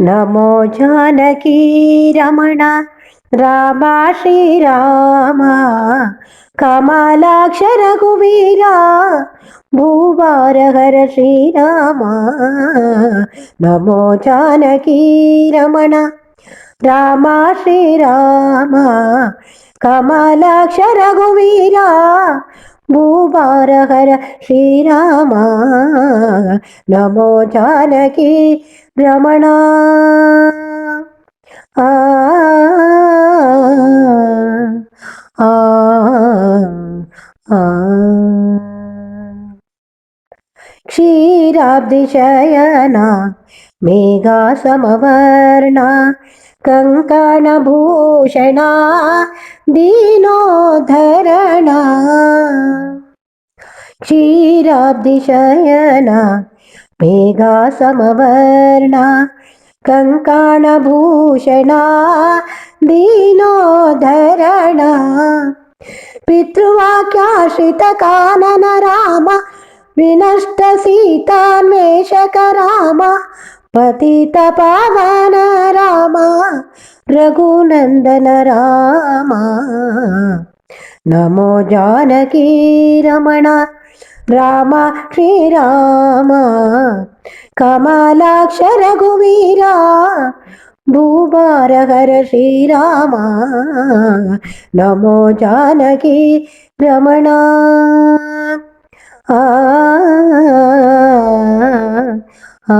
नमो जानकी रमण। रामा श्रीराम। कमलाक्ष रघुवीरा। श्री श्रीराम। नमो जानकी रमण। रामा श्रीराम। कमलाक्ष रघुवीरा। ഭൂപാരഹര ശ്രീരാമ നമോ ജാനകി രമണ ആ ആ ആ क्षीराब्धिशयना मेघासमवर्णा कङ्कणभूषणा दीनोद्धरणा क्षीराब्धिशयन पेगासमवर्णा कङ्कणभूषणा राम विनष्टसीतान्वेषक राम पतितपावन राम रघुनन्दन राम नमो जानकी रमण रामा श्रीराम कमलाक्ष रघुवीरा भूभार हर श्रीराम नमो जानकी रमण आ, आ, आ,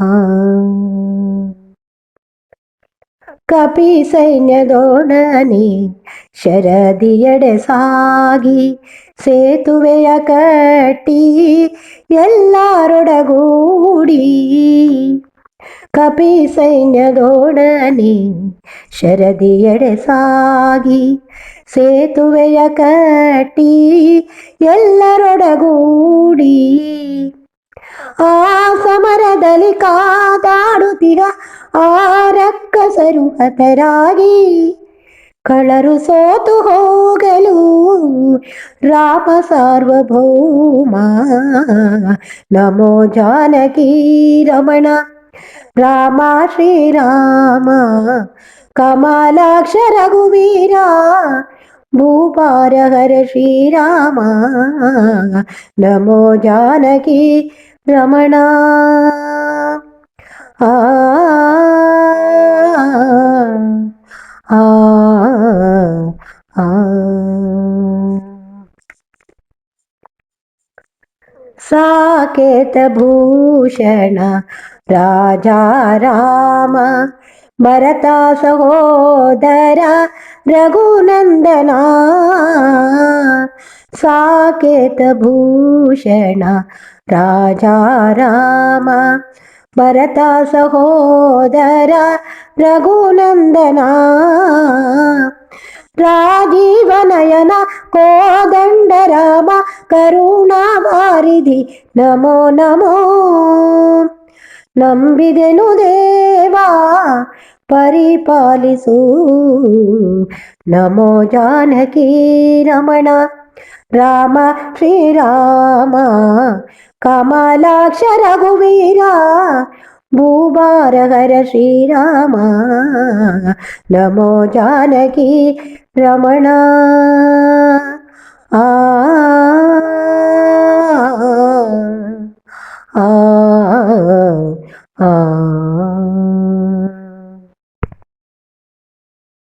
आ ಕಪಿ ಸೈನ್ಯದೊಡನೆ ಶರದಿಯಡೆ ಸಾಗಿ ಸೇತುವೆಯ ಕಟ್ಟಿ ಎಲ್ಲರೊಡಗೂಡಿ ಕಪಿ ಸೈನ್ಯದೊಡನೆ ಶರದಿಯಡೆ ಸಾಗಿ ಸೇತುವೆಯ ಕಟ್ಟಿ ಎಲ್ಲರೊಡಗೂಡಿ ಆ ಸಮರದಲ್ಲಿ ಕಾದಾಡುತ್ತಿರ ಆ ರಕ್ಕಸರು ಹತರಾಗಿ. ಕಳರು ಸೋತು ಹೋಗಲು ರಾಮ ಸಾರ್ವಭೌಮ. ನಮೋ ಜಾನಕಿ ರಮಣ. ರಾಮ ಶ್ರೀರಾಮ. ಕಮಲಾಕ್ಷ ರಘುವೀರ. ಭೂಪಾರಹರ ಶ್ರೀರಾಮ. ನಮೋ ಜಾನಕಿ రమణ ఆ साकेतभूषण राजा राम भरता सहोदर रघुनन्दना साकेतभूषण राजा राम भरता सहोदर रघुनन्दना राजीवनयन कोदण्डराम करुणावारिधि नमो नमो ನಂಬಿದೆನು ದೇವಾ ಪರಿಪಾಲಿಸು ನಮೋ ಜಾನಕಿ ರಮಣ రామ శ్రీరామ కమలాక్ష రఘువీరా భూభార హర శ్రీరామ నమో జానకి రమణ. ఆ ఆ.